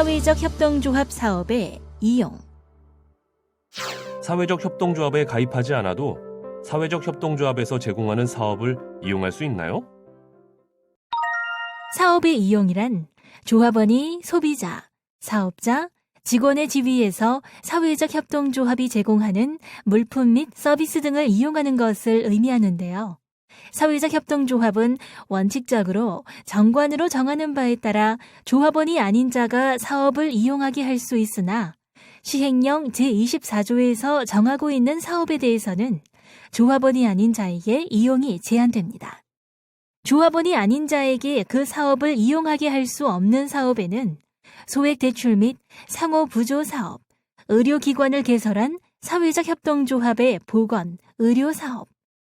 사회적 협동조합 사업의 이용. 사회적 협동조합에 가입하지 않아도 사회적 협동조합에서 제공하는 사업을 이용할 수 있나요? 사업의 이용이란 조합원이 소비자, 사업자, 직원의 지위에서 사회적 협동조합이 제공하는 물품 및 서비스 등을 이용하는 것을 의미하는데요. 사회적 협동조합은 원칙적으로 정관으로 정하는 바에 따라 조합원이 아닌 자가 사업을 이용하게 할 수 있으나 시행령 제24조에서 정하고 있는 사업에 대해서는 조합원이 아닌 자에게 이용이 제한됩니다. 조합원이 아닌 자에게 그 사업을 이용하게 할 수 없는 사업에는 소액 대출 및 상호 부조 사업, 의료기관을 개설한 사회적 협동조합의 보건, 의료 사업,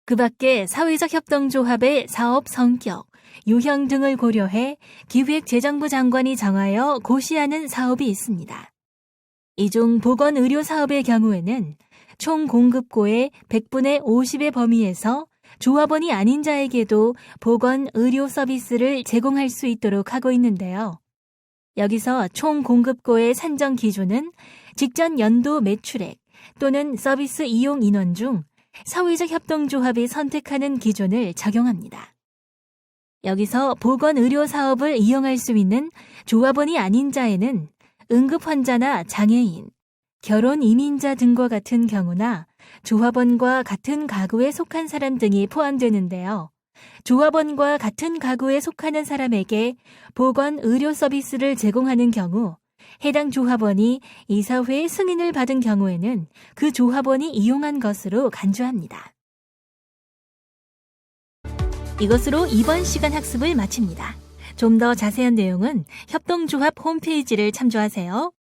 그 밖에 사회적 협동조합의 사업 성격, 유형 등을 고려해 기획재정부 장관이 정하여 고시하는 사업이 있습니다. 이중 보건 의료 사업의 경우에는 총 공급고의 100분의 50의 범위에서 조합원이 아닌 자에게도 보건 의료 서비스를 제공할 수 있도록 하고 있는데요. 여기서 총 공급고의 산정 기준은 직전 연도 매출액 또는 서비스 이용 인원 중 사회적 협동조합이 선택하는 기준을 적용합니다. 여기서 보건 의료 사업을 이용할 수 있는 조합원이 아닌 자에는 응급 환자나 장애인, 결혼 이민자 등과 같은 경우나 조합원과 같은 가구에 속한 사람 등이 포함되는데요. 조합원과 같은 가구에 속하는 사람에게 보건 의료 서비스를 제공하는 경우 해당 조합원이 이사회의 승인을 받은 경우에는 그 조합원이 이용한 것으로 간주합니다. 이것으로 이번 시간 학습을 마칩니다. 좀 더 자세한 내용은 협동조합 홈페이지를 참조하세요.